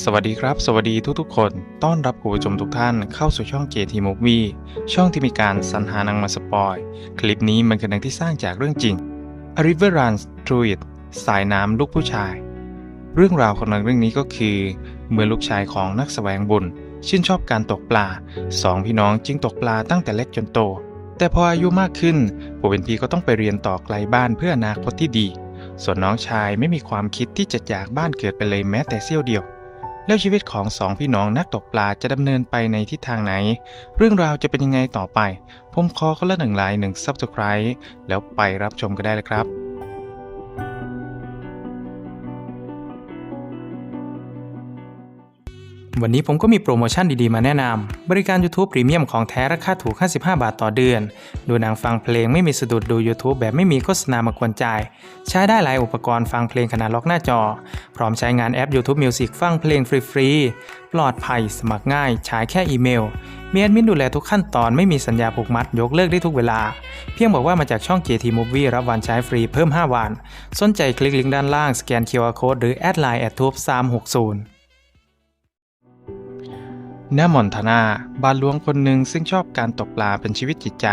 สวัสดีครับ สวัสดีทุกๆ คน ต้อนรับคุณผู้ชมทุกท่านเข้าสู่ช่อง JT Movie ช่องที่มีการสรรหานังมาสปอย คลิปนี้มันคือหนังที่สร้างจากเรื่องจริง A River Runs Through It สายน้ำลูกผู้ชาย เรื่องราวของหนังเรื่องนี้ก็คือ เมื่อลูกชายของนักแสวงบุญ ชื่นชอบการตกปลาสองพี่น้องจึงตกปลาตั้งแต่เล็กจนโต แต่พออายุมากขึ้นผู้เป็นพี่ก็ต้องไปเรียนต่อไกลบ้านเพื่ออนาคตที่ดี ส่วนน้องชายไม่มีความคิดที่จะจากบ้านเกิดไปเลยแม้แต่เสี้ยวเดียว แล้วชีวิตของสองพี่น้องนักตกปลาจะดำเนินไปในทิศทางไหน เรื่องราวจะเป็นยังไงต่อไป ผมขอคนละหนึ่งไลค์หนึ่งซับสไครต์แล้วไปรับชมกันได้เลยครับ วันนี้ผมก็มีโปรโมชั่นดีๆ มาแนะนำ บริการ YouTube Premium ของแท้ราคาถูก 55 บาทต่อเดือน ดูหนังฟังเพลงไม่มีสะดุดดู YouTube แบบไม่มีโฆษณามากวนใจ ใช้ได้หลายอุปกรณ์ฟังเพลงขนาดล็อกหน้าจอ พร้อมใช้งานแอป YouTube Music ฟังเพลงฟรีๆ ปลอดภัย สมัครง่าย ใช้แค่อีเมล มีแอดมินดูแลทุกขั้นตอนไม่มีสัญญาผูกมัด ยกเลิกได้ทุกเวลา เพียงบอกว่ามาจากช่อง JT Movie รับวันใช้ฟรีเพิ่ม 5 วัน สนใจคลิกลิงก์ด้านล่างสแกน QR Code หรือแอดไลน์แอดทูบ360 ณมอนทานาบาทหลวงคนหนึ่งซึ่งชอบการตกปลาเป็นชีวิตจิตใจ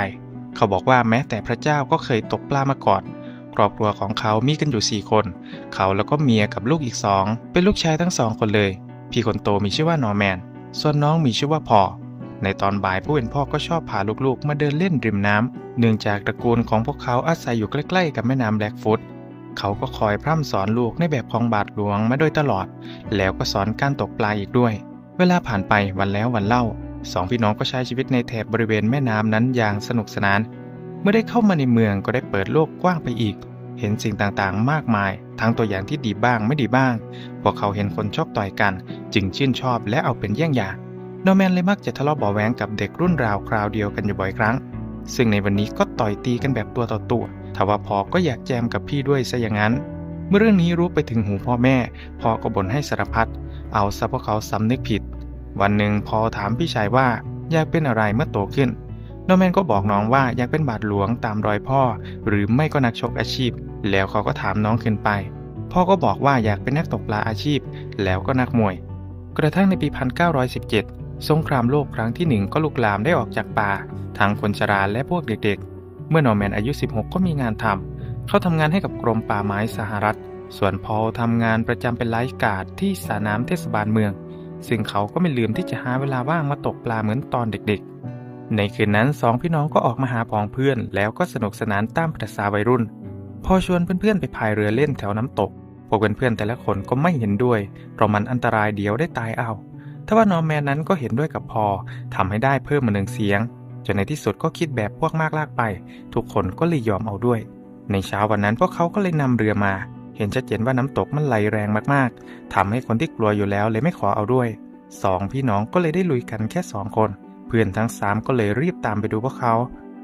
เขาบอกว่าแม้แต่พระเจ้าก็เคยตกปลามาก่อน ครอบครัวของเขามีกันอยู่ 4 คน เขาแล้วก็เมียกับลูกอีกสอง เป็นลูกชายทั้งสองคนเลย พี่คนโตมีชื่อว่านอร์แมน ส่วนน้องมีชื่อว่าพอ ในตอนบ่ายผู้เป็นพ่อก็ชอบพาลูกๆ มาเดินเล่นริมน้ำเนื่องจากตระกูลของพวกเขาอาศัยอยู่ใกล้ๆ กับแม่น้ำแบล็กฟุตเขาก็คอยพร่ำสอนลูกในแบบของบาทหลวงมาโดยตลอด แล้วก็สอนการตกปลาอีกด้วย เวลาผ่านไปวันแล้ววันเล่าสองพี่น้องก็ใช้ชีวิตในแถบบริเวณแม่น้ำนั้นอย่างสนุกสนาน เมื่อได้เข้ามาในเมืองก็ได้เปิดโลกกว้างไปอีก เห็นสิ่งต่างๆ มากมาย ทั้งตัวอย่างที่ดีบ้างไม่ดีบ้าง พวกเขาเห็นคนชกต่อยกัน จึงชื่นชอบและเอาเป็นเยี่ยงอย่างโนแมนเลยมักจะทะเลาะเบาะแวงกับเด็กรุ่นราวคราวเดียวกันอยู่บ่อยครั้ง ซึ่งในวันนี้ก็ต่อยตีกันแบบตัวต่อตัวทว่าพอก็อยากแจมกับพี่ด้วยซะอย่างนั้น เมื่อเรื่องนี้รู้ไปถึงหูพ่อแม่ พ่อก็บ่นให้สารพัด เอาซะพวกเขาสำนึกผิด วันหนึ่งพอถามพี่ชายว่าอยากเป็นอะไรเมื่อโตขึ้น โนแมนก็บอกน้องว่าอยากเป็นบาทหลวงตามรอยพ่อ หรือไม่ก็นักชกอาชีพ แล้วเขาก็ถามน้องขึ้นไป พ่อก็บอกว่าอยากเป็นนักตกปลาอาชีพ แล้วก็นักมวย กระทั่งในปี 1917 สงครามโลกครั้งที่หนึ่งก็ลุกลามได้ออกจากป่าทั้งคนชราและพวกเด็กๆ เมื่อนอร์แมนอายุ 16 ก็มีงานทำเขาทำงานให้กับกรมป่าไม้สหรัฐ ส่วนพอลทำงานประจำเป็นไลฟ์การ์ดที่สระน้ำเทศบาลเมือง ซึ่งเขาก็ไม่ลืมที่จะหาเวลาว่างมาตกปลาเหมือนตอนเด็กๆ ในคืนนั้นสองพี่น้องก็ออกมาหาพองเพื่อน แล้วก็สนุกสนานตามประษาวัยรุ่น พอชวนเพื่อนๆไปพายเรือเล่นแถวน้ำตก พวกเพื่อนๆแต่ละคนก็ไม่เห็นด้วย เพราะมันอันตรายเดียวได้ตายเอาทว่านอร์แมนนั้นก็เห็นด้วยกับพอทำให้ได้เพิ่มมาหนึ่งเสียง จนในที่สุดก็คิดแบบพวกมากลากไป ทุกคนก็เลยยอมเอาด้วย ในเช้าวันนั้นพวกเขาก็เลยนำเรือมา เห็นชัดเจนว่าน้ำตกมันไหลแรงมากๆทำให้คนที่กลัวอยู่แล้วเลยไม่ขอเอาด้วยสองพี่น้องก็เลยได้ลุยกันแค่สองคน เพื่อนทั้งสามก็เลยรีบตามไปดูพวกเขา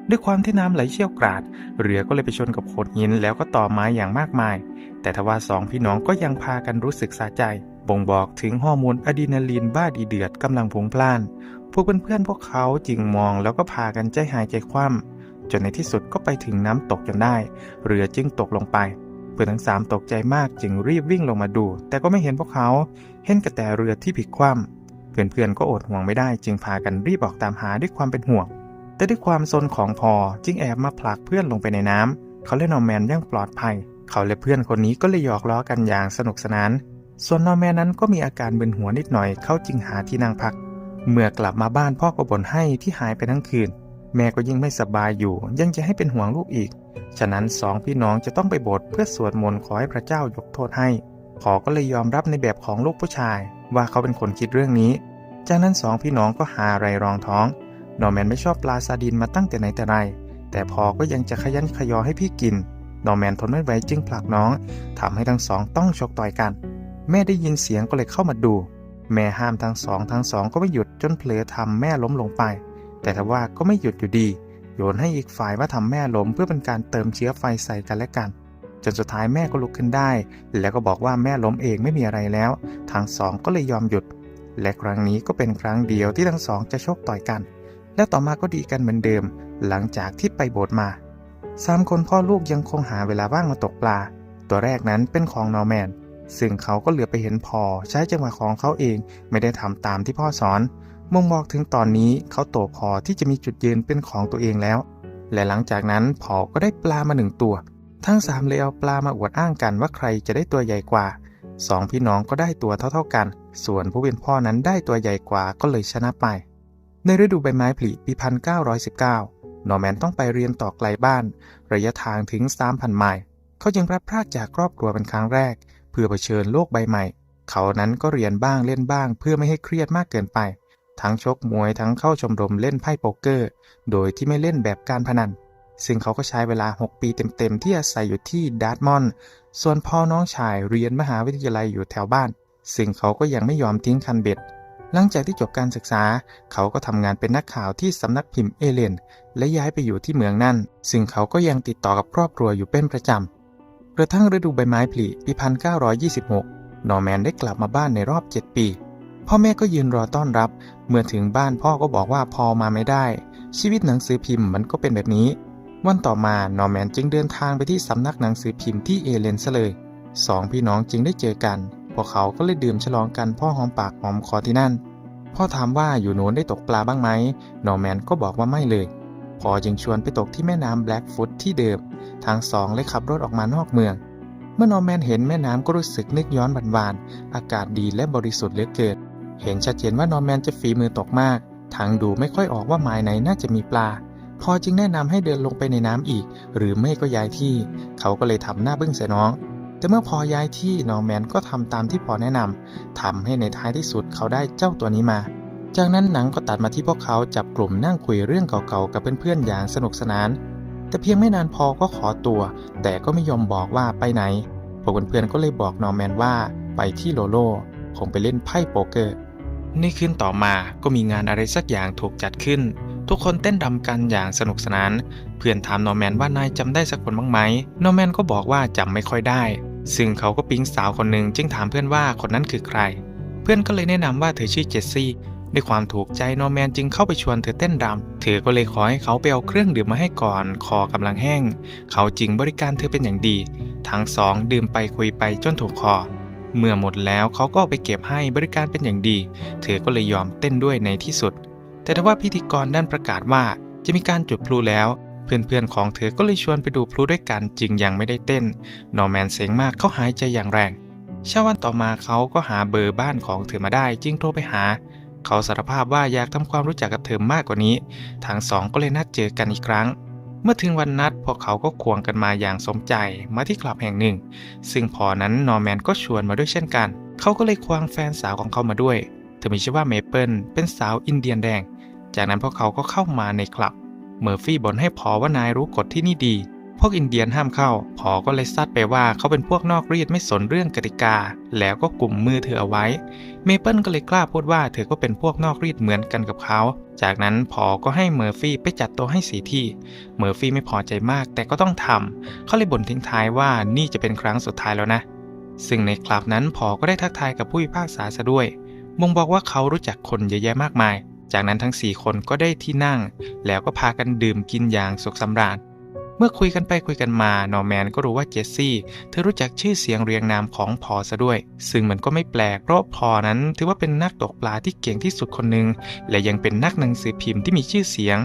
ด้วยความที่น้ำไหลเชี่ยวกราด เรือก็เลยไปชนกับโขดหินแล้วก็ต่อไม้อย่างมากมาย แต่ทว่าสองพี่น้องก็ยังพากันรู้สึกสะใจ บ่งบอกถึงฮอร์โมนอะดรีนาลีนบ้าดีเดือดกำลังพลุงพล่าน พวกเพื่อนๆพวกเขาจึงมองแล้วก็พากันใจหายใจคว่ำจนในที่สุดก็ไปถึงน้ำตกจนได้ เรือจึงตกลงไป เพื่อนทั้งสามตกใจมากจึงรีบวิ่งลงมาดู แต่ก็ไม่เห็นพวกเขาเห็นกระแตเรือที่พลิกคว่ำเพื่อนๆก็อดห่วงไม่ได้จึงพากันรีบออกตามหาด้วยความเป็นห่วง แต่ด้วยความซนของพอจึงแอบมาผลักเพื่อนลงไปในน้ำเขาเล่นอร์แมนยังปลอดภัย เขาและเพื่อนคนนี้ก็เลยหยอกล้อกันอย่างสนุกสนาน ส่วนนอร์แมนนั้นก็มีอาการมึนหัวนิดหน่อยเขาจึงหาที่นั่งพัก เมื่อกลับมาบ้านพ่อก็บ่นให้ที่หายไปทั้งคืน แม่ก็ยิ่งไม่สบายอยู่ ยังจะให้เป็นห่วงลูกอีก ฉะนั้นสองพี่น้องจะต้องไปโบสถ์เพื่อสวดมนต์ขอให้พระเจ้ายกโทษให้พอก็เลยยอมรับในแบบของลูกผู้ชาย ว่าเขาเป็นคนคิดเรื่องนี้ จากนั้นสองพี่น้องก็หาอะไรรองท้องนอร์แมนไม่ชอบปลาซาดินมาตั้งแต่ไหนแต่ไร แต่พอก็ยังจะขยันขยอให้พี่กิน นอร์แมนทนไม่ไหวจึงผลักน้องทำให้ทั้งสองต้องชกต่อยกัน แม่ได้ยินเสียงก็เลยเข้ามาดู แม่ห้ามทั้งสองทั้งสองก็ไม่หยุดจนเผลอทำแม่ล้มลงไป แต่ทว่าก็ไม่หยุดอยู่ดี โยนให้อีกฝ่ายว่าทำแม่ล้มเพื่อเป็นการเติมเชื้อไฟใส่กันและกัน จนสุดท้ายแม่ก็ลุกขึ้นได้ แล้วก็บอกว่าแม่ล้มเองไม่มีอะไรแล้ว ทั้งสองก็เลยยอมหยุด และครั้งนี้ก็เป็นครั้งเดียวที่ทั้งสองจะชกต่อยกัน และต่อมาก็ดีกันเหมือนเดิม หลังจากที่ไปโบสถ์มาสามคนพ่อลูกยังคงหาเวลาว่างมาตกปลา ตัวแรกนั้นเป็นของนอร์แมนซึ่งเขาก็เหลือไปเห็นพอใช้จังหวะของเขาเองไม่ได้ทำตามที่พ่อสอน มองบอกถึงตอนนี้เขาโตพอที่จะมีจุดยืนเป็นของตัวเองแล้ว และหลังจากนั้นพอก็ได้ปลามาหนึ่งตัว ทั้งสามเลยเอาปลามาอวดอ้างกันว่าใครจะได้ตัวใหญ่กว่าสองพี่น้องก็ได้ตัวเท่าๆกัน ส่วนผู้เป็นพ่อนั้นได้ตัวใหญ่กว่าก็เลยชนะไป ในฤดูใบไม้ผลิปี 1919 นอร์แมนต้องไปเรียนต่อไกลบ้าน ระยะทางถึง 3,000 ไมล์ เขายังรับพรากจากครอบครัวเป็นครั้งแรก เพื่อเผชิญโลกใบใหม่ เขานั้นก็เรียนบ้างเล่นบ้าง เพื่อไม่ให้เครียดมากเกินไป ทั้งชกมวยทั้งเข้าชมรมเล่นไพ่โป๊กเกอร์ โดยที่ไม่เล่นแบบการพนัน ซึ่งเขาก็ใช้เวลา 6 ปีเต็มๆ ที่อาศัยอยู่ที่ดาร์ตมอนส่วนพ่อน้องชายเรียนมหาวิทยาลัยอยู่แถวบ้าน ซึ่งเขาก็ยังไม่ยอมทิ้งคันเบ็ด หลังจากที่จบการศึกษา เขาก็ทำงานเป็นนักข่าวที่สำนักพิมพ์เอเลน และย้ายไปอยู่ที่เมืองนั่น ซึ่งเขาก็ยังติดต่อกับครอบครัวอยู่เป็นประจำกระทั่งฤดูใบไม้ผลิปี 1926 นอร์แมนได้กลับมาบ้านในรอบ 7 ปี พ่อแม่ก็ยืนรอต้อนรับ เมื่อถึงบ้านพ่อก็บอกว่าพอมาไม่ได้ ชีวิตหนังสือพิมพ์มันก็เป็นแบบนี้ วันต่อมานอร์แมนจึงเดินทางไปที่สำนักหนังสือพิมพ์ที่เอเลนซะเลยสองพี่น้องจึงได้เจอกัน พวกเขาก็เลยดื่มฉลองกันพ่อหอมปากหอมคอที่นั่น พ่อถามว่าอยู่โน้นได้ตกปลาบ้างไหมนอร์แมนก็บอกว่าไม่เลยพ่อจึงชวนไปตกที่แม่น้ำแบล็กฟุตที่เดิม ทางสองเลยขับรถออกมานอกเมือง เมื่อนอร์แมนเห็นแม่น้ำก็รู้สึกนึกย้อนหวานๆ อากาศดีและบริสุทธิ์เหลือเกิน เห็นชัดเจนว่านอร์แมนจะฝีมือตกมากทางดูไม่ค่อยออกว่าหมายไหนน่าจะมีปลา พอจึงแนะนำให้เดินลงไปในน้ำอีก หรือไม่ก็ย้ายที่ เขาก็เลยทำหน้าบึ้งใส่น้อง แต่เมื่อพอย้ายที่นอร์แมนก็ทำตามที่พอแนะนำทำให้ในท้ายที่สุดเขาได้เจ้าตัวนี้มาจากนั้นหนังก็ตัดมาที่พวกเขาจับกลุ่มนั่งคุยเรื่องเก่าๆกับเพื่อนๆอย่างสนุกสนาน แต่เพียงไม่นานพอก็ขอตัว แต่ก็ไม่ยอมบอกว่าไปไหน พวกเพื่อนๆก็เลยบอกนอร์แมนว่าไปที่โลโลคงไปเล่นไพ่โป๊กเกอร์ ในคืนต่อมาก็มีงานอะไรสักอย่างถูกจัดขึ้น ทุกคนเต้นรำกันอย่างสนุกสนาน เพื่อนถามนอร์แมนว่านายจำได้สักคนบ้างไหม นอร์แมนก็บอกว่าจำไม่ค่อยได้ ซึ่งเขาก็ปิ๊งสาวคนหนึ่งจึงถามเพื่อนว่าคนนั้นคือใคร เพื่อนก็เลยแนะนำว่าเธอชื่อเจสซี่ด้วยความถูกใจนอร์แมนจึงเข้าไปชวนเธอเต้นรำเธอก็เลยขอให้เขาไปเอาเครื่องดื่มมาให้ก่อน คอกำลังแห้ง เขาจึงบริการเธอเป็นอย่างดี ทั้งสองดื่มไปคุยไปจนถูกคอ เมื่อหมดแล้วเขาก็าไปเก็บให้บริการเป็นอย่างดี เธอก็เลยยอมเต้นด้วยในที่สุด แต่ถ้าว่าพิธีกรด้านประกาศว่าจะมีการจุดพลุแล้ว เพื่อนๆของเธอก็เลยชวนไปดูพลุด้วยกันจึงยังไม่ได้เต้น นอร์แมนเสียงมากเขาหายใจอย่างแรงเช้าวันต่อมาเขาก็หาเบอร์บ้านของเธอมาได้จึงโทรไปหา เขาสารภาพว่าอยากทำความรู้จักกับเธอมากกว่านี้ ทั้งสองก็เลยนัดเจอกันอีกครั้ง เมื่อถึงวันนัดพวกเขาก็ควงกันมาอย่างสมใจมาที่คลับแห่งหนึ่ง ซึ่งพอนั้นนอร์แมนก็ชวนมาด้วยเช่นกัน เขาก็เลยควงแฟนสาวของเขามาด้วย เธอมีชื่อว่าเมเปิลเป็นสาวอินเดียนแดง จากนั้นพวกเขาก็เข้ามาในคลับ เมอร์ฟี่บ่นให้พอว่านายรู้กฎที่นี่ดี วกอินเดียนห้ามเข้า พอก็เลยซัดไปว่าเขาเป็นพวกนอกรีดไม่สนเรื่องกติกา แล้วก็กลุ่มมือเธอเอาไว้ เมเปิลก็เลยกล้าพูดว่าเธอก็เป็นพวกนอกรีดเหมือนกันกับเขา จากนั้นพอก็ให้เมอร์ฟี่ไปจัดต๊ะให้สีที่ เมอร์ฟี่ไม่พอใจมากแต่ก็ต้องทำเขาเลยบ่นทิ้งท้ายว่านี่จะเป็นครั้งสุดท้ายแล้วนะ ซึ่งในคลับนั้นพอก็ได้ทักทายกับผู้พิพากษาซะด้วยบ่งบอกว่าเขารู้จักคนเยอะแยะมากมาย จากนั้นทั้ง 4 คนก็ได้ที่นั่ง แล้วก็พากันดื่มกินอย่างสุขสำราญ เมื่อคุยกันไปคุยกันมานอร์แมนก็รู้ว่าเจสซี่ เธอรู้จักชื่อเสียงเรียงนามของพอซะด้วย ซึ่งมันก็ไม่แปลกเพราะพอนั้นถือว่าเป็นนักตกปลาที่เก่งที่สุดคนหนึ่งและยังเป็นนักหนังสือพิมพ์ที่มีชื่อเสียง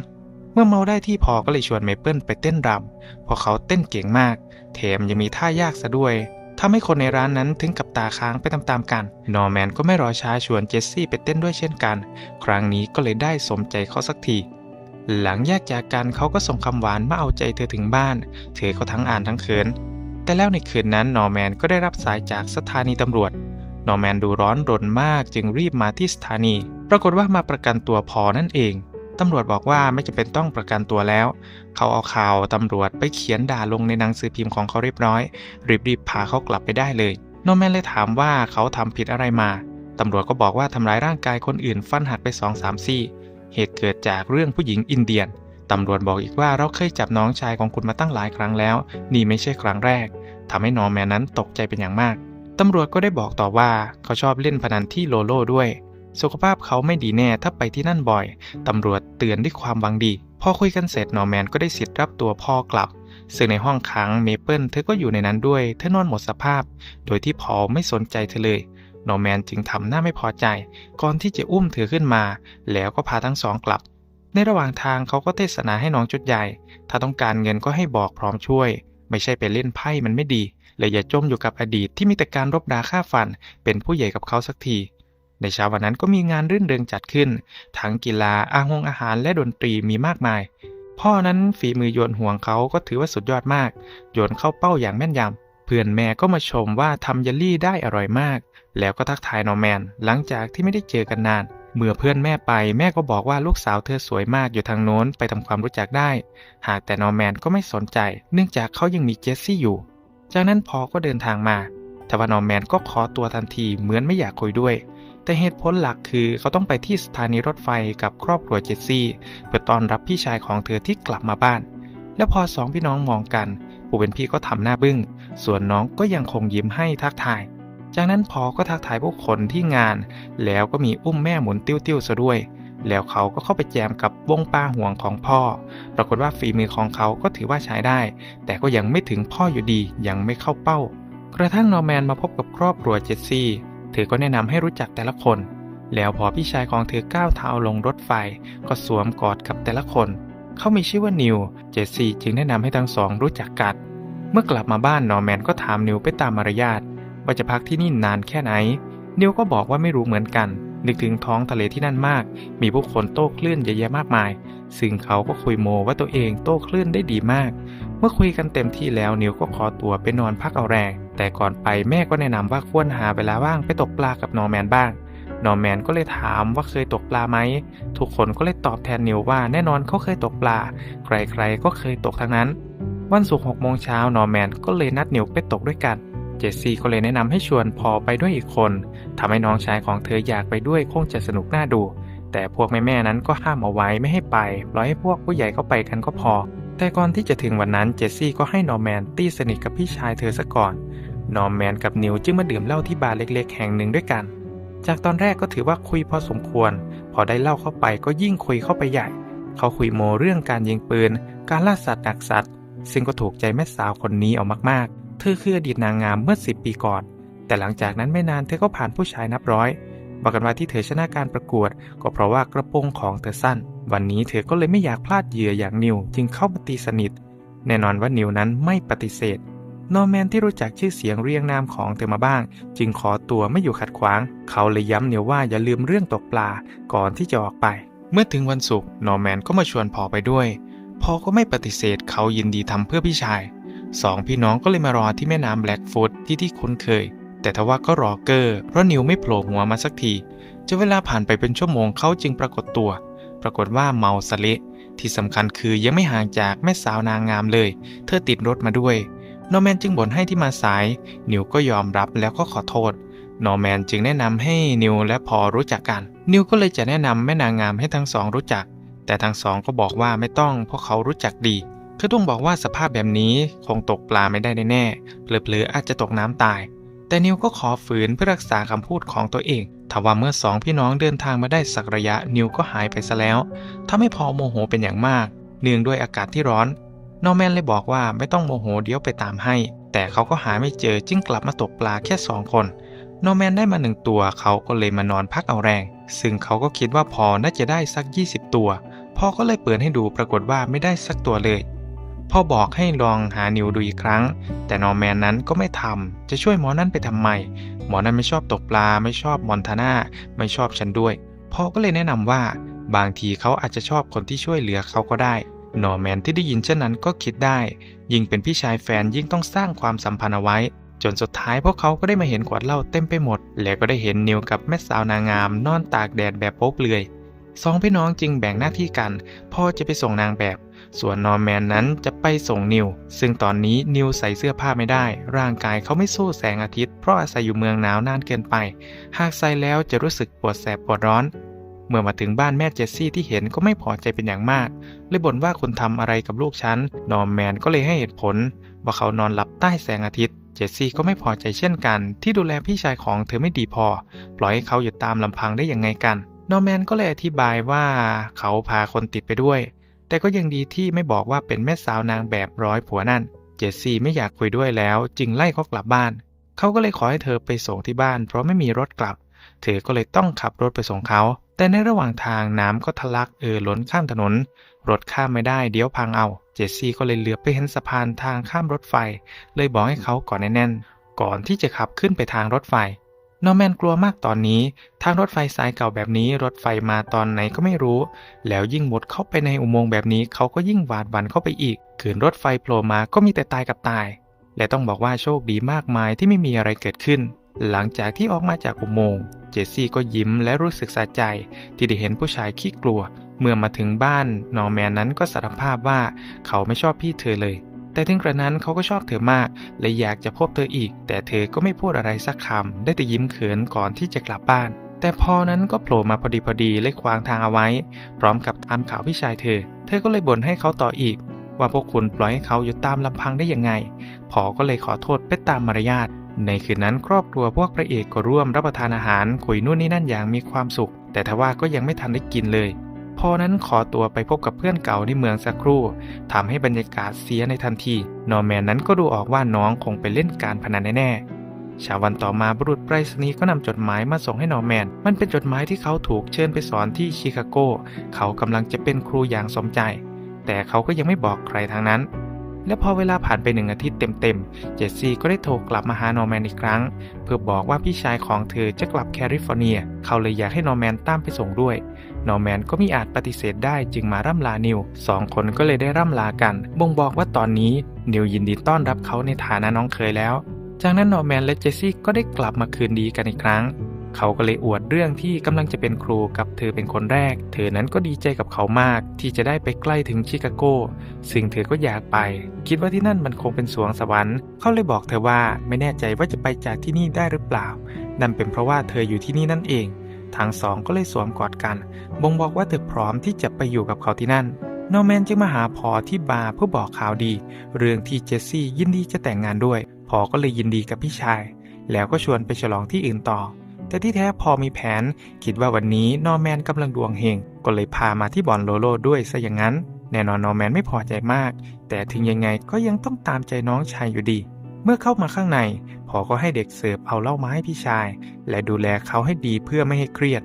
เมื่อเมาได้ที่พอก็เลยชวนเมเปิลไปเต้นรำพราะเขาเต้นเก่งมากแถมยังมีท่ายากซะด้วยทำให้คนในร้านนั้นถึงกับตาค้างไปตามๆกัน นอร์แมนก็ไม่รอช้าชวนเจสซี่ไปเต้นด้วยเช่นกัน ครั้งนี้ก็เลยได้สมใจเขาสักที หลังแยกจากกันเขาก็ส่งคำหวานมาเอาใจเธอถึงบ้าน เธอก็ทั้งอ่านทั้งเขิน แต่แล้วในคืนนั้นนอร์แมนก็ได้รับสายจากสถานีตำรวจ นอร์แมนดูร้อนรนมากจึงรีบมาที่สถานี ปรากฏว่ามาประกันตัวพอนั่นเอง ตำรวจบอกว่าไม่จำเป็นต้องประกันตัวแล้ว เขาเอาข่าวตำรวจไปเขียนด่าลงในหนังสือพิมพ์ของเขาเรียบร้อย รีบๆพาเขากลับไปได้เลยโนแมนเลยถามว่าเขาทำผิดอะไรมาตำรวจก็บอกว่าทำร้ายร่างกายคนอื่นฟันหักไป2องสามซี่ เหตุเกิดจากเรื่องผู้หญิงอินเดียนตำรวจบอกอีกว่าเราเคยจับน้องชายของคุณมาตั้งหลายครั้งแล้ว นี่ไม่ใช่ครั้งแรกทำให้น้อร์แมนนั้นตกใจเป็นอย่างมากตำรวจก็ได้บอกต่อว่าเขาชอบเล่นพนันที่โลโลด้วย สุขภาพเขาไม่ดีแน่ถ้าไปที่นั่นบ่อยตำรวจเตือนด้วยความหวังดี พอคุยกันเสร็จนอร์แมนก็ได้สิทธิ์รับตัวพ่อกลับ ซึ่งในห้องขังเมเปิลเธอก็อยู่ในนั้นด้วย เธอนอนหมดสภาพ โดยที่พอไม่สนใจเธอเลย โนแมนจึงทำหน้าไม่พอใจ ก่อนที่จะอุ้มเธอขึ้นมา แล้วก็พาทั้งสองกลับ ในระหว่างทางเขาก็เทศนาให้น้องจุดใหญ่ ถ้าต้องการเงินก็ให้บอกพร้อมช่วย ไม่ใช่ไปเล่นไพ่มันไม่ดีเลยอย่าจมอยู่กับอดีตที่มีแต่การรบราฆ่าฟัน เป็นผู้ใหญ่กับเขาสักที ในเช้าวันนั้นก็มีงานรื่นเริงจัดขึ้น ทั้งกีฬาอาหงอาหารและดนตรีมีมากมาย พ่อนั้นฝีมือโยนห่วงเขาก็ถือว่าสุดยอดมาก โยนเข้าเป้าอย่างแม่นยำ พื่อนแม่ก็มาชมว่าทำเยลลี่ได้อร่อยมาก แล้วก็ทักทายนอร์แมน หลังจากที่ไม่ได้เจอกันนาน เมื่อเพื่อนแม่ไปแม่ก็บอกว่าลูกสาวเธอสวยมากอยู่ทางโน้นไปทำความรู้จักได้ หากแต่นอร์แมนก็ไม่สนใจ เนื่องจากเขายังมีเจสซี่อยู่ จากนั้นพอก็เดินทางมาแต่ว่านอร์แมนก็ขอตัวทันทีเหมือนไม่อยากคุยด้วย แต่เหตุผลหลักคือเขาต้องไปที่สถานีรถไฟกับครอบครัวเจสซี่เพื่อต้อนรับพี่ชายของเธอที่กลับมาบ้าน และพอสองพี่น้องมองกัน ผู้เป็นพี่ก็ทำหน้าบึ้ง ส่วนน้องก็ยังคงยิ้มให้ทักทาย จากนั้นพอก็ทักทายผู้คนที่งาน แล้วก็มีอุ้มแม่หมุนติ้วๆซะด้วย แล้วเขาก็เข้าไปแจมกับวงปาห่วงของพ่อ ปรากฏว่าฝีมือของเขาก็ถือว่าใช้ได้ แต่ก็ยังไม่ถึงพ่ออยู่ดี ยังไม่เข้าเป้า กระทั่งนอร์แมนมาพบกับครอบครัวเจสซี่ เธอก็แนะนำให้รู้จักแต่ละคน แล้วพอพี่ชายของเธอก้าวเท้าลงรถไฟ ก็สวมกอดกับแต่ละคน เขามีชื่อว่านิว เจสซี่จึงแนะนำให้ทั้งสองรู้จักกัน เมื่อกลับมาบ้านนอร์แมนก็ถามนิวไปตามมารยาทว่าจะพักที่นี่นานแค่ไหน นิวก็บอกว่าไม่รู้เหมือนกัน นึกถึงท้องทะเลที่นั่นมาก มีผู้คนโต้คลื่นเยอะแยะมากมาย ซึ่งเขาก็คุยโมว่าตัวเองโต้คลื่นได้ดีมาก เมื่อคุยกันเต็มที่แล้วนิวก็ขอตัวไปนอนพักเอาแรง แต่ก่อนไปแม่ก็แนะนำว่าควรหาเวลาว่างไปตกปลากับนอร์แมนบ้าง นอร์แมนก็เลยถามว่าเคยตกปลาไหม ทุกคนก็เลยตอบแทนนิวว่าแน่นอนเขาเคยตกปลา ใครๆก็เคยตกทั้งนั้น วันศุกร์หกโมงเช้านอร์แมนก็เลยนัดนิวไปตกด้วยกัน เจสซี่ก็เลยแนะนำให้ชวนพอไปด้วยอีกคนทำให้น้องชายของเธออยากไปด้วยคงจะสนุกน่าดู แต่พวกแม่ๆนั้นก็ห้ามเอาไว้ไม่ให้ไปปล่อยให้พวกผู้ใหญ่เข้าไปกันก็พอ แต่ก่อนที่จะถึงวันนั้นเจสซี่ก็ให้นอร์แมนตีสนิทกับพี่ชายเธอซะก่อน นอร์แมนกับนิวจึงมาดื่มเหล้าที่บาร์เล็ก ๆ แห่งหนึ่งด้วยกัน จากตอนแรกก็ถือว่าคุยพอสมควร พอได้เล้าเข้าไปก็ยิ่งคุยเข้าไปใหญ่ เขาคุยโมเรื่องการยิงปืน การล่าสัตว์ดักสัตว์ ซึ่งก็ถูกใจแม่สาวคนนี้เอามากๆ เธอคืออดีตนางงามเมื่อ 10 ปีก่อน แต่หลังจากนั้นไม่นานเธอก็ผ่านผู้ชายนับร้อย บอกกันว่าที่เธอชนะการประกวด ก็เพราะว่ากระโปรงของเธอสั้น วันนี้เธอก็เลยไม่อยากพลาดเหยื่ออย่างนิวจึงเข้ามาตีสนิท แน่นอนว่านิวนั้นไม่ปฏิเสธ นอร์แมนที่รู้จักชื่อเสียงเรียงนามของเธอมาบ้าง จึงขอตัวไม่อยู่ขัดขวาง เขาเลยย้ำเนิวว่าอย่าลืมเรื่องตกปลาก่อนที่จะออกไป เมื่อถึงวันศุกร์นอร์แมนก็มาชวนพอไปด้วยพอก็ไม่ปฏิเสธเขายินดีทำเพื่อพี่ชายสองพี่น้องก็เลยมารอที่แม่น้ำแบล็กฟูดที่ที่คุ้นเคย แต่ทว่าก็รอเกอร์เพราะนิวไม่โผล่หัวมาสักทีจนเวลาผ่านไปเป็นชั่วโมงเขาจึงปรากฏตัว ปรากฏว่าเมาสะเละที่สำคัญคือยังไม่ห่างจากแม่สาวนางงามเลย เธอติดรถมาด้วย นอร์แมนจึงบ่นให้ที่มาสาย นิวก็ยอมรับแล้วก็ขอโทษ นอร์แมนจึงแนะนำให้นิวและพอรู้จักกัน นิวก็เลยจะแนะนำแม่นางงามให้ทั้งสองรู้จัก แต่ทั้งสองก็บอกว่าไม่ต้องเพราะเขารู้จักดีเธอต้องบอกว่าสภาพแบบนี้คงตกปลาไม่ได้แน่ๆเผลอๆอาจจะตกน้ำตาย แต่นิวก็ขอฝืนเพื่อรักษาคำพูดของตัวเองทว่าเมื่อสองพี่น้องเดินทางมาได้สักระยะนิวก็หายไปซะแล้วทำให้พอโมโหเป็นอย่างมาก เนื่องด้วยอากาศที่ร้อน นอร์แมนเลยบอกว่าไม่ต้องโมโหเดี๋ยวไปตามให้ แต่เขาก็หาไม่เจอจึงกลับมาตกปลาแค่สองคน นอร์แมนได้มาหนึ่งตัวเขาก็เลยมานอนพักเอาแรง ซึ่งเขาก็คิดว่าพอน่าจะได้สัก 20 ตัวพ่อก็เลยเปิดให้ดูปรากฏว่าไม่ได้สักตัวเลยพ่อบอกให้ลองหานิวดูอีกครั้ง แต่นอร์แมนนั้นก็ไม่ทำจะช่วยหมอนั่นไปทำไม หมอนั่นไม่ชอบตกปลาไม่ชอบมอนทาน่าไม่ชอบฉันด้วยพ่อก็เลยแนะนำว่าบางทีเขาอาจจะชอบคนที่ช่วยเหลือเขาก็ได้ นอร์แมนที่ได้ยินเช่นนั้นก็คิดได้ ยิ่งเป็นพี่ชายแฟนยิ่งต้องสร้างความสัมพันธ์เอาไว้ จนสุดท้ายพวกเขาก็ได้มาเห็นขวดเหล้าเต็มไปหมด แล้วก็ได้เห็นนิวกับแม่สาวนางงาม นอนตากแดดแบบโป๊เปลือยสองพี่น้องจึงแบ่งหน้าที่กัน พ่อจะไปส่งนางแบบ ส่วนนอร์แมนนั้นจะไปส่งนิว ซึ่งตอนนี้นิวใส่เสื้อผ้าไม่ได้ ร่างกายเขาไม่สู้แสงอาทิตย์เพราะอาศัยอยู่เมืองหนาว นานเกินไป หากใส่แล้วจะรู้สึกปวดแสบปวดร้อน เมื่อมาถึงบ้านแม่เจสซี่ที่เห็นก็ไม่พอใจเป็นอย่างมากเลยบ่นว่าคุณทำอะไรกับลูกฉัน นอร์แมนก็เลยให้เหตุผล ว่าเขานอนหลับใต้แสงอาทิตย์ เจสซี่ก็ไม่พอใจเช่นกัน ที่ดูแลพี่ชายของเธอไม่ดีพอ ปล่อยให้เขาอยู่ตามลำพังได้ยังไงกัน นอร์แมนก็เลยอธิบายว่าเขาพาคนติดไปด้วย แต่ก็ยังดีที่ไม่บอกว่าเป็นแม่สาวนางแบบร้อยผัวนั่น เจสซี่ไม่อยากคุยด้วยแล้ว จึงไล่เขากลับบ้าน เขาก็เลยขอให้เธอไปส่งที่บ้าน เพราะไม่มีรถกลับ เธอก็เลยต้องขับรถไปส่งเขา แต่ในระหว่างทางน้ำก็ทะลักเอ่อล้นข้ามถนน รถข้ามไม่ได้เดี๋ยวพังเอา เจสซี่ก็เลยเหลือบไปเห็นสะพานทางข้ามรถไฟ เลยบอกให้เขาก่อนแน่นๆก่อนที่จะขับขึ้นไปทางรถไฟนอร์แมนกลัวมากตอนนี้ ทางรถไฟสายเก่าแบบนี้ รถไฟมาตอนไหนก็ไม่รู้ แล้วยิ่งหมดเข้าไปในอุโมงค์แบบนี้เขาก็ยิ่งหวาดหวั่นเข้าไปอีกขืนรถไฟโผล่มาก็มีแต่ตายกับตาย และต้องบอกว่าโชคดีมากมายที่ไม่มีอะไรเกิดขึ้น หลังจากที่ออกมาจากอุโมงค์เจสซี่ก็ยิ้มและรู้สึกสะใจที่ได้เห็นผู้ชายขี้กลัว เมื่อมาถึงบ้านนอร์แมนนั้นก็สารภาพว่าเขาไม่ชอบพี่เธอเลย แต่ถึงกระนั้นเขาก็ชอบเธอมาก และอยากจะพบเธออีก แต่เธอก็ไม่พูดอะไรสักคำได้แต่ยิ้มเขินก่อนที่จะกลับบ้าน แต่พอนั้นก็โผล่มาพอดีพอดีและขวางทางเอาไว้ พร้อมกับตามข่าวพี่ชายเธอ เธอก็เลยบ่นให้เขาต่ออีก ว่าพวกคุณปล่อยให้เขาอยู่ตามลำพังได้ยังไงพอก็เลยขอโทษไปตามมารยาท ในคืนนั้นครอบครัวพวกพระเอกก็ร่วมรับประทานอาหารคุยนู่นนี่นั่นอย่างมีความสุข แต่ทว่าก็ยังไม่ทันได้กินเลย พอนั้นขอตัวไปพบกับเพื่อนเก่าในเมืองสักครู่ทำให้บรรยากาศเสียในทันทีนอร์แมนนั้นก็ดูออกว่าน้องคงไปเล่นการพนันแน่ๆเช้าวันต่อมาบุรุษไปรษณีย์ก็นำจดหมายมาส่งให้นอร์แมน มันเป็นจดหมายที่เขาถูกเชิญไปสอนที่ชิคาโก เขากำลังจะเป็นครูอย่างสมใจ แต่เขาก็ยังไม่บอกใครทางนั้น และพอเวลาผ่านไปหนึ่งอาทิตย์เต็มๆ เจสซี่ก็ได้โทรกลับมาหานอร์แมนอีกครั้ง เพื่อบอกว่าพี่ชายของเธอจะกลับแคลิฟอร์เนีย เขาเลยอยากให้นอร์แมนตามไปส่งด้วย นอร์แมนก็มิอาจปฏิเสธได้จึงมาร่ำลานิวสองคนก็เลยได้ร่ำลากัน บ่งบอกว่าตอนนี้นิวยินดีต้อนรับเขาในฐานะน้องเคยแล้ว จากนั้นนอร์แมนและเจสซี่ก็ได้กลับมาคืนดีกันอีกครั้ง เขาก็เลยอวดเรื่องที่กำลังจะเป็นครูกับเธอเป็นคนแรก เธอนั้นก็ดีใจกับเขามากที่จะได้ไปใกล้ถึงชิคาโก ซึ่งเธอก็อยากไป คิดว่าที่นั่นมันคงเป็นสวงสวรรค์ เขาเลยบอกเธอว่าไม่แน่ใจว่าจะไปจากที่นี่ได้หรือเปล่า นั่นเป็นเพราะว่าเธออยู่ที่นี่นั่นเอง ทั้งสองก็เลยสวมกอดกัน บ่งบอกว่าเธอพร้อมที่จะไปอยู่กับเขาที่นั่นนอร์แมนจึงมาหาพอที่บาร์เพื่อบอกข่าวดี เรื่องที่เจสซี่ยินดีจะแต่งงานด้วย พอก็เลยยินดีกับพี่ชาย แล้วก็ชวนไปฉลองที่อื่นต่อ แต่ที่แท้พอมีแผน คิดว่าวันนี้นอร์แมนกำลังดวงเฮงก็เลยพามาที่บอนโลโลด้วยซะอย่างนั้น แน่นอนนอร์แมนไม่พอใจมาก แต่ถึงยังไงก็ยังต้องตามใจน้องชายอยู่ดี เมื่อเข้ามาข้างใน พอก็ให้เด็กเสิร์ฟเอาเหล้ามาให้พี่ชาย และดูแลเขาให้ดีเพื่อไม่ให้เครียด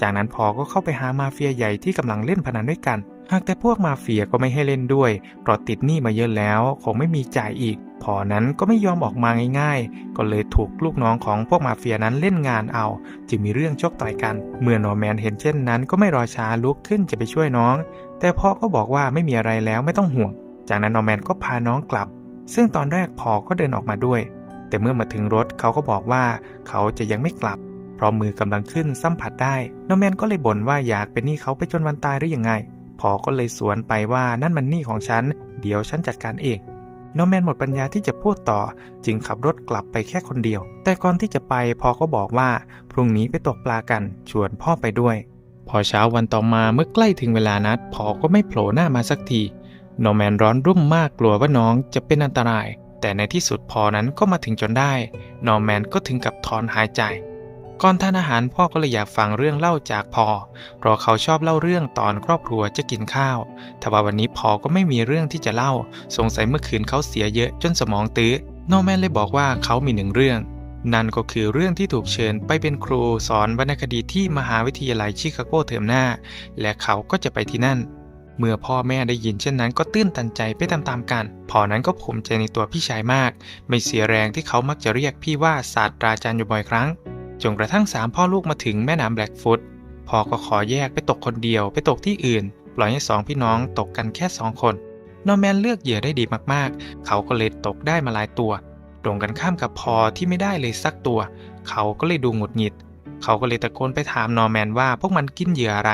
จากนั้นพอก็เข้าไปหามาเฟียใหญ่ที่กำลังเล่นพนันด้วยกันหากแต่พวกมาเฟียก็ไม่ให้เล่นด้วยเพราะติดหนี้มาเยอะแล้วคงไม่มีจ่ายอีก พอนั้นก็ไม่ยอมออกมาง่ายๆ ก็เลยถูกลูกน้องของพวกมาเฟียนั้นเล่นงานเอา จึงมีเรื่องชกต่อยกัน เมื่อนอร์แมนเห็นเช่นนั้นก็ไม่รอช้าลุกขึ้นจะไปช่วยน้อง แต่พ่อก็บอกว่าไม่มีอะไรแล้วไม่ต้องห่วง จากนั้นนอร์แมนก็พาน้องกลับ ซึ่งตอนแรกพอก็เดินออกมาด้วย แต่เมื่อมาถึงรถเขาก็บอกว่าเขาจะยังไม่กลับ เพราะมือกำลังขึ้นสัมผัสได้ นอร์แมนก็เลยบ่นว่าอยากเป็นหนี้เขาไปจนวันตายหรือยังไง พอก็เลยสวนไปว่านั่นมันหนี้ของฉัน เดี๋ยวฉันจัดการเอง นอร์แมนหมดปัญญาที่จะพูดต่อ จึงขับรถกลับไปแค่คนเดียว แต่ก่อนที่จะไปพอก็บอกว่า พรุ่งนี้ไปตกปลากัน ชวนพ่อไปด้วย พอเช้าวันต่อมาเมื่อใกล้ถึงเวลานัด พอก็ไม่โผล่หน้ามาสักทีนอร์แมนร้อนรุ่มมากกลัวว่าน้องจะเป็นอันตราย แต่ในที่สุดพอนั้นก็มาถึงจนได้นอร์แมนก็ถึงกับถอนหายใจ ก่อนทานอาหารพ่อก็เลยอยากฟังเรื่องเล่าจากพอ เพราะเขาชอบเล่าเรื่องตอนครอบครัวจะกินข้าวแต่ว่าวันนี้พอก็ไม่มีเรื่องที่จะเล่า สงสัยเมื่อคืนเขาเสียเยอะจนสมองตื้อนอร์แมนเลยบอกว่าเขามีหนึ่งเรื่อง นั่นก็คือเรื่องที่ถูกเชิญไปเป็นครูสอนวรรณคดีที่มหาวิทยาลัยชิคาโกเทอมหน้า และเขาก็จะไปที่นั่น เมื่อพ่อแม่ได้ยินเช่นนั้นก็ตื้นตันใจไปตามๆกัน พอนั้นก็ภูมิใจในตัวพี่ชายมาก ไม่เสียแรงที่เขามักจะเรียกพี่ว่าศาสตราจารย์อยู่บ่อยครั้ง จนกระทั่งสามพ่อลูกมาถึงแม่น้ำแบล็กฟุตพ่อก็ขอแยกไปตกคนเดียวไปตกที่อื่น ปล่อยให้สองพี่น้องตกกันแค่สองคนนอร์แมนเลือกเหยื่อได้ดีมากๆ เขาก็เลยตกได้มาหลายตัว ตรงกันข้ามกับพอที่ไม่ได้เลยสักตัว เขาก็เลยดูหงุดหงิด เขาก็เลยตะโกนไปถามนอร์แมนว่าพวกมันกินเหยื่ออะไร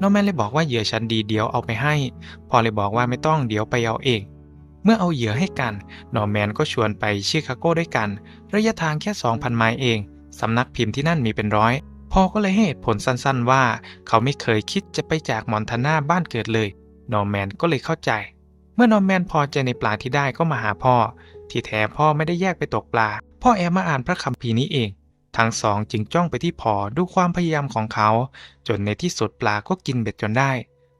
นอร์แมนเลยบอกว่าเหยื่อฉันดีเดี๋ยวเอาไปให้ พอเลยบอกว่าไม่ต้องเดี๋ยวไปเอาเอง เมื่อเอาเหยื่อให้กัน นอร์แมนก็ชวนไปชิคาโก้ด้วยกัน ระยะทางแค่ 2,000 ไมล์เอง สำนักพิมพ์ที่นั่นมีเป็นร้อย พ่อก็เลยให้เหตุผลสั้นๆว่า เขาไม่เคยคิดจะไปจากมอนทานาบ้านเกิดเลย นอร์แมนก็เลยเข้าใจ เมื่อนอร์แมนพอใจในปลาที่ได้ก็มาหาพ่อ ที่แท้พ่อไม่ได้แยกไปตกปลา พ่อแอบมาอ่านพระคัมภีร์นี้เอง ทั้งสองจึงจ้องไปที่พอดูความพยายามของเขา จนในที่สุดปลาก็กินเบ็ดจนได้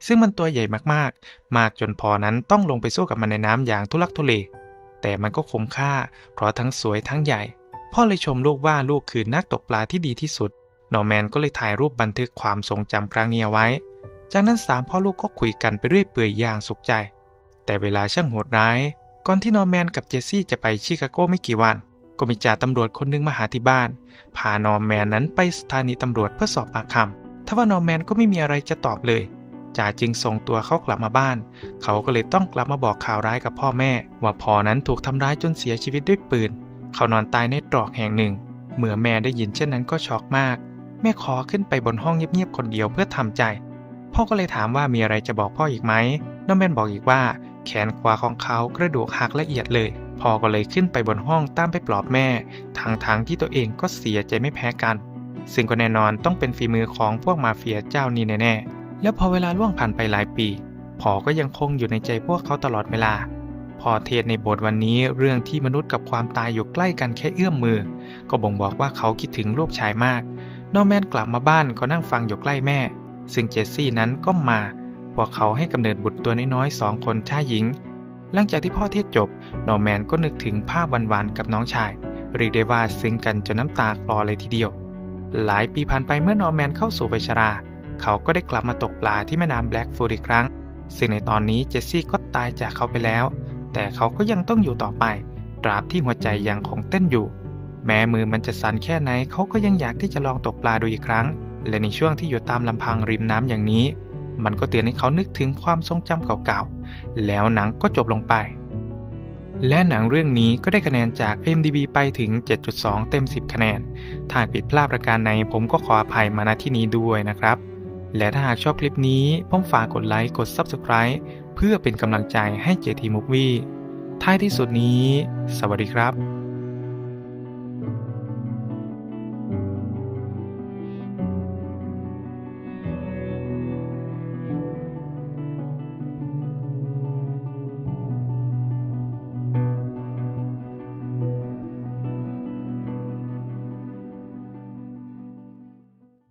ซึ่งมันตัวใหญ่มากๆ มากจนพอนั้นต้องลงไปสู้กับมันในน้ำอย่างทุลักทุเลแต่มันก็คุ้มค่า เพราะทั้งสวยทั้งใหญ่ พ่อเลยชมลูกว่าลูกคือนักตกปลาที่ดีที่สุดนอร์แมนก็เลยถ่ายรูปบันทึกความทรงจำครั้งนี้เอาไว้ จากนั้นสามพ่อลูกก็คุยกันไปเรื่อยเปื่อยอย่างสุขใจ แต่เวลาช่างโหดร้าย ก่อนที่นอร์แมนกับเจสซี่จะไปชิคาโกไม่กี่วัน ก็มีจ่าตำรวจคนหนึงมาหาที่บ้าน พานอร์แมนนั้นไปสถานีตำรวจเพื่อสอบปากคำทว่านอร์แมนก็ไม่มีอะไรจะตอบเลยจ่าจึงส่งตัวเขากลับมาบ้าน เขาก็เลยต้องกลับมาบอกข่าวร้ายกับพ่อแม่ ว่าพ่อนั้นถูกทำร้ายจนเสียชีวิตด้วยปืน เขานอนตายในตรอกแห่งหนึ่ง เมื่อแม่ได้ยินเช่นนั้นก็ช็อกมาก แม่ขอขึ้นไปบนห้องเงียบๆคนเดียวเพื่อทำใจ พ่อก็เลยถามว่ามีอะไรจะบอกพ่ออีกไหมน้องแมนบอกอีกว่า แขนขวาของเขากระดูกหักละเอียดเลย พ่อก็เลยขึ้นไปบนห้องตามไปปลอบแม่ทางทางๆที่ตัวเองก็เสียใจไม่แพ้กัน ซึ่งก็แน่นอนต้องเป็นฝีมือของพวกมาเฟียเจ้านี้แน่ๆแล้วพอเวลาล่วงผ่านไปหลายปีพ่อก็ยังคงอยู่ในใจพวกเขาตลอดเวลา พอเทศในบทวันนี้เรื่องที่มนุษย์กับความตายอยู่ใกล้กันแค่เอื้อมมือ ก็บ่งบอกว่าเขาคิดถึงลูกชายมาก นอร์แมนกลับมาบ้านก็นั่งฟังอยู่ใกล้แม่ ซึ่งเจสซี่นั้นก็มา พวกเขาให้กำเนิดบุตรตัวน้อยๆสองคนชายหญิง หลังจากที่พ่อเทศจบ นอร์แมนก็นึกถึงภาพวันๆกับน้องชาย เรียกได้ว่าซึ้งกันจนน้ำตาคลอเลยทีเดียว หลายปีผ่านไปเมื่อนอร์แมนเข้าสู่วัยชรา เขาก็ได้กลับมาตกปลาที่แม่น้ำแบล็กฟูดอีกครั้ง ซึ่งในตอนนี้เจสซี่ก็ตายจากเขาไปแล้ว แต่เขาก็ยังต้องอยู่ต่อไป ตราบที่หัวใจยังคงเต้นอยู่ แม้มือมันจะสั่นแค่ไหนเขาก็ยังอยากที่จะลองตกปลาดูอีกครั้ง และในช่วงที่อยู่ตามลำพังริมน้ำอย่างนี้ มันก็เตือนให้เขานึกถึงความทรงจำเก่าๆ แล้วหนังก็จบลงไป และหนังเรื่องนี้ก็ได้คะแนนจาก IMDb ไปถึง 7.2 เต็ม 10 คะแนน ถ้าผิดพลาดประการใดผมก็ขออภัยมาณที่นี้ด้วยนะครับและถ้าหากชอบคลิปนี้ผมฝากกดไลค์ กด Subscribe เพื่อเป็นกำลังใจให้ JT Movie ท้ายที่สุดนี้ สวัสดีครับ